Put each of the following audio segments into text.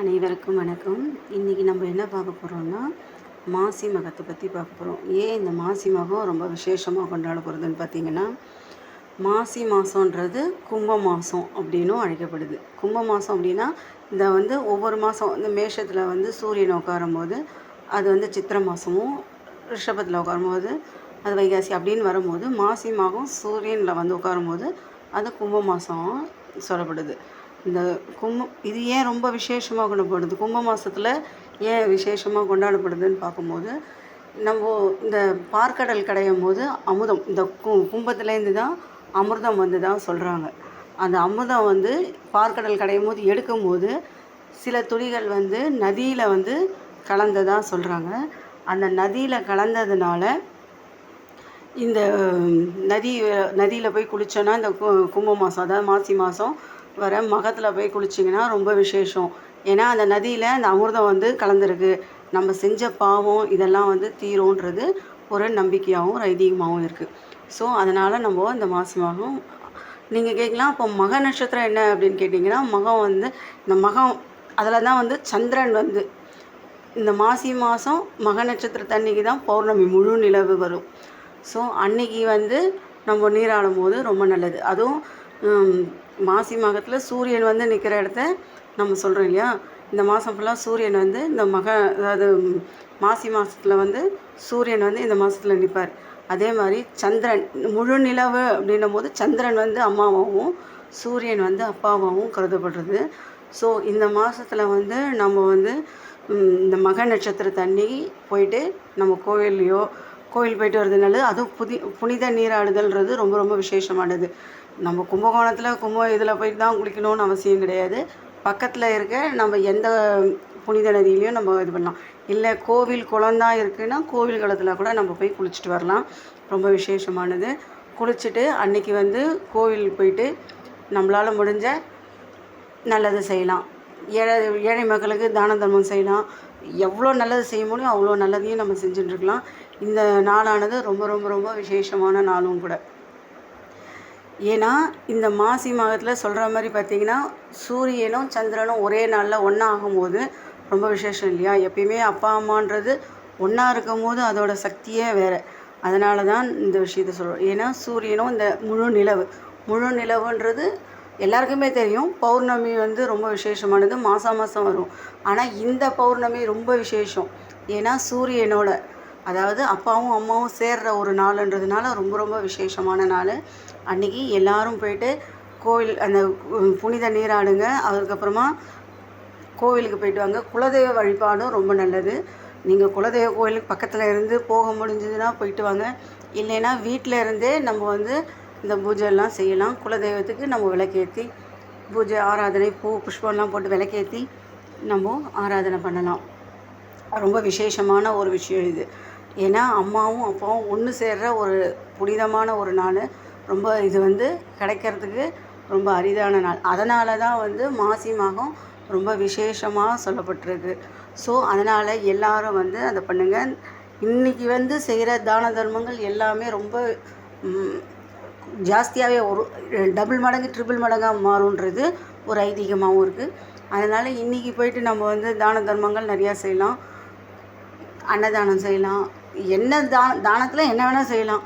அனைவருக்கும் வணக்கம். இன்றைக்கி நம்ம என்ன பார்க்க போகிறோம்னா மாசி மகத்தை பற்றி பார்க்க போகிறோம் ஏன் இந்த மாசி மகம் ரொம்ப விசேஷமாக கொண்டாடப்படுறதுன்னு பார்த்தீங்கன்னா மாசி மாதன்றது கும்ப மாதம் அப்படின்னும் அழைக்கப்படுது. கும்ப மாதம் அப்படின்னா இந்த வந்து ஒவ்வொரு மாதம் இந்த மேஷத்தில் வந்து சூரியன் உட்காரும் போது அது வந்து சித்திரை மாதமும் ரிஷபத்தில் உட்காரும்போது அது வைகாசி அப்படின்னு வரும்போது மாசி மாதம் சூரியனில் வந்து உட்காரும்போது அது கும்ப மாதம் சொல்லப்படுது. இந்த கும்பம் இது ஏன் ரொம்ப விசேஷமாக கொண்டாடப்படுது? கும்ப மாதத்தில் ஏன் விசேஷமாக கொண்டாடப்படுதுன்னு பார்க்கும்போது நம்ம இந்த பார்க்கடல் கடையும் போது அமுதம் இந்த கு கும்பத்துலேருந்து தான் அமிர்தம் வந்து தான் சொல்கிறாங்க அந்த அமிர்தம் வந்து பார்க்கடல் கடையும் போது எடுக்கும்போது சில துளிகள் வந்து நதியில் வந்து கலந்ததாக சொல்கிறாங்க அந்த நதியில் கலந்ததுனால இந்த நதி நதியில் போய் குளித்தோன்னா இந்த கு கும்ப மாதம் அதாவது மாசி மாதம் வர மகத்தில் போய் குளிச்சிங்கன்னா ரொம்ப விசேஷம். ஏன்னா அந்த நதியில் அந்த அமிர்தம் வந்து கலந்துருக்கு. நம்ம செஞ்ச பாவம் இதெல்லாம் வந்து தீரும்ன்றது ஒரு நம்பிக்கையாகவும் ஒரு ஐதீகமாகவும் இருக்குது ஸோ அதனால் நம்ம இந்த மாசி மாதம் நீங்கள் கேட்கலாம் இப்போ மக நட்சத்திரம் என்ன அப்படின்னு கேட்டிங்கன்னா மகம் வந்து இந்த மகம் அதில் தான் வந்து சந்திரன் வந்து. இந்த மாசி மாதம் மக நட்சத்திரத்தன்னைக்கு தான் பௌர்ணமி முழு நிலவு வரும். ஸோ அன்னைக்கு வந்து நம்ம நீராடும் போது ரொம்ப நல்லது. அதுவும் மாசி மாதத்தில் சூரியன் வந்து நிற்கிற இடத்த நம்ம சொல்கிறோம் இல்லையா? இந்த மாதம் ஃபுல்லாக சூரியன் வந்து இந்த மக அதாவது மாசி மாதத்தில் வந்து சூரியன் வந்து இந்த மாதத்தில் நிற்பார் அதே மாதிரி சந்திரன் முழு நிலவு அப்படின்னும் போது சந்திரன் வந்து அம்மாவாகவும் சூரியன் வந்து அப்பாவாகவும் கருதப்படுறது. ஸோ இந்த மாதத்தில் வந்து நம்ம வந்து இந்த மக நட்சத்திரத்தை அன்னைக்கு போயிட்டு நம்ம கோவில்லையோ கோவில் போயிட்டு வர்றது நல்லது. அதுவும் புதி புனித நீராடுதல்ன்றது ரொம்ப ரொம்ப விசேஷமானது. நம்ம கும்பகோணத்தில் கும்ப இதில் போயிட்டு தான் குளிக்கணும்னு அவசியம் கிடையாது. பக்கத்தில் இருக்க நம்ம எந்த புனித நதியிலையும் நம்ம இது பண்ணலாம். இல்லை கோவில் குளம் தான் இருக்குன்னா கோவில் குளத்தில் கூட நம்ம போய் குளிச்சுட்டு வரலாம். ரொம்ப விசேஷமானது. குளிச்சுட்டு அன்னைக்கு வந்து கோவில் போயிட்டு நம்மளால் முடிஞ்ச நல்லது செய்யலாம். ஏழை ஏழை மக்களுக்கு தான தர்மம் செய்யலாம். எவ்வளோ நல்லது செய்ய முடியும் அவ்வளோ நல்லதையும் நம்ம செஞ்சுட்டுருக்கலாம் இந்த நாளானது ரொம்ப ரொம்ப ரொம்ப விசேஷமான நாளும் கூட. ஏன்னா இந்த மாசி மாதத்தில் சொல்கிற மாதிரி பார்த்தீங்கன்னா சூரியனும் சந்திரனும் ஒரே நாளில் ஒன்றா ஆகும்போது ரொம்ப விசேஷம் இல்லையா? எப்பயுமே அப்பா அம்மான்றது ஒன்றா இருக்கும் போது அதோட சக்தியே வேறு. அதனால தான் இந்த விஷயத்த சொல்கிறோம் ஏன்னா சூரியனும் இந்த முழு நிலவு. முழு நிலவுன்றது எல்லாருக்குமே தெரியும். பௌர்ணமி வந்து ரொம்ப விசேஷமானது. மாதம் மாதம் வரும். ஆனால் இந்த பௌர்ணமி ரொம்ப விசேஷம். ஏன்னா சூரியனோட அதாவது அப்பாவும் அம்மாவும் சேர்ற ஒரு நாளுன்றதுனால ரொம்ப ரொம்ப விசேஷமான நாள். அன்றைக்கி எல்லாரும் போயிட்டு கோவில் அந்த புனித நீராடுங்க. அதுக்கப்புறமா கோவிலுக்கு போயிட்டு வாங்க. குலதெய்வ வழிபாடும் ரொம்ப நல்லது. நீங்கள் குலதெய்வ கோயிலுக்கு பக்கத்தில் இருந்து போக முடிஞ்சதுன்னா போயிட்டு வாங்க. இல்லைன்னா வீட்டில் இருந்தே நம்ம வந்து இந்த பூஜைலாம் செய்யலாம். குலதெய்வத்துக்கு நம்ம விளக்கேற்றி பூஜை ஆராதனை பூ புஷ்பம்லாம் போட்டு விளக்கேற்றி நம்ம ஆராதனை பண்ணலாம். ரொம்ப விசேஷமான ஒரு விஷயம் இது. ஏன்னா அம்மாவும் அப்பாவும் ஒன்று சேர்ற ஒரு புனிதமான ஒரு நாள். ரொம்ப இது வந்து கிடைக்கிறதுக்கு ரொம்ப அரிதான நாள். அதனால தான் வந்து மாசி மாதம் ரொம்ப விசேஷமாக சொல்லப்பட்டிருக்கு. ஸோ அதனால் எல்லாரும் வந்து அதை பண்ணுங்கள் இன்றைக்கி வந்து செய்கிற தான தர்மங்கள் எல்லாமே ரொம்ப ஜாஸ்தியாகவே ஒரு டபுள் மடங்கு ட்ரிபிள் மடங்காக மாறுன்றது ஒரு ஐதீகமாகவும் இருக்குது அதனால் இன்றைக்கி போயிட்டு நம்ம வந்து தான தர்மங்கள் நிறையா செய்யலாம். அன்னதானம் செய்யலாம். என்ன தான தானத்தில் என்ன வேணால் செய்யலாம்.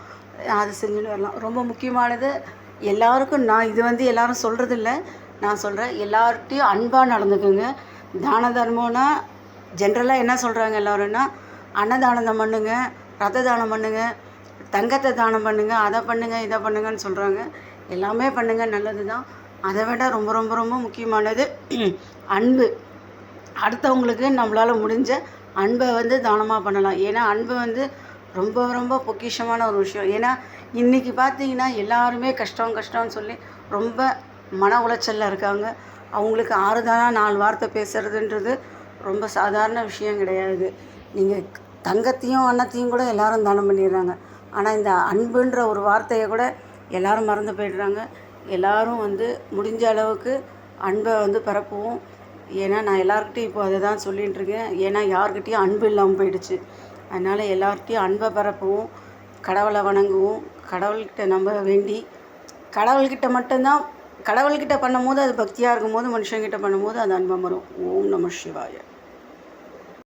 அது செஞ்சுட்டு வரலாம். ரொம்ப முக்கியமானது எல்லாருக்கும் நான் இது வந்து எல்லாரும் சொல்கிறது இல்லை நான் சொல்கிறேன் எல்லார்ட்டையும் அன்பாக நடந்துக்குங்க. தான தர்மம்னா ஜென்ரலாக என்ன சொல்கிறாங்க எல்லோரும்னா அன்னதானம் பண்ணுங்க ரத்த தானம் பண்ணுங்க தங்கத்தை தானம் பண்ணுங்க அதை பண்ணுங்க இதை பண்ணுங்கன்னு சொல்கிறாங்க எல்லாமே பண்ணுங்க நல்லது தான். அதை விட ரொம்ப ரொம்ப ரொம்ப முக்கியமானது அன்பு. அடுத்தவங்களுக்கு நம்மளால் முடிஞ்ச அன்பை வந்து தானமாக பண்ணலாம். ஏன்னா அன்பு வந்து ரொம்ப ரொம்ப பொக்கிஷமான ஒரு விஷயம். ஏன்னா இன்றைக்கி பார்த்தீங்கன்னா எல்லாருமே கஷ்டம் கஷ்டம்னு சொல்லி ரொம்ப மன உளைச்சலில் இருக்காங்க. அவங்களுக்கு ஆறுதலாக நாலு வார்த்தை பேசுகிறதுன்றது ரொம்ப சாதாரண விஷயம் கிடையாது. நீங்கள் தங்கத்தையும் அன்னத்தையும் கூட எல்லாரும் தானம் பண்ணிடுறாங்க. ஆனால் இந்த அன்புன்ற ஒரு வார்த்தையை கூட எல்லோரும் மறந்து போயிடுறாங்க. எல்லோரும் வந்து முடிஞ்ச அளவுக்கு அன்பை வந்து பரப்புவோம். ஏன்னா நான் எல்லாருக்கிட்டையும் இப்போ அதை தான் சொல்லிகிட்டு இருக்கேன் ஏன்னா யாருக்கிட்டேயும் அன்பு இல்லாமல் போயிடுச்சு. அதனால் எல்லார்கிட்டையும் அன்பை பரப்பவும் கடவுளை வணங்குவோம் கடவுள்கிட்ட நம்ப வேண்டி கடவுள்கிட்ட மட்டும்தான் கடவுள்கிட்ட பண்ணும்போது அது பக்தியாக இருக்கும்போது மனுஷங்கிட்ட பண்ணும்போது அது அன்பம் வரும் ஓம் நம சிவாய.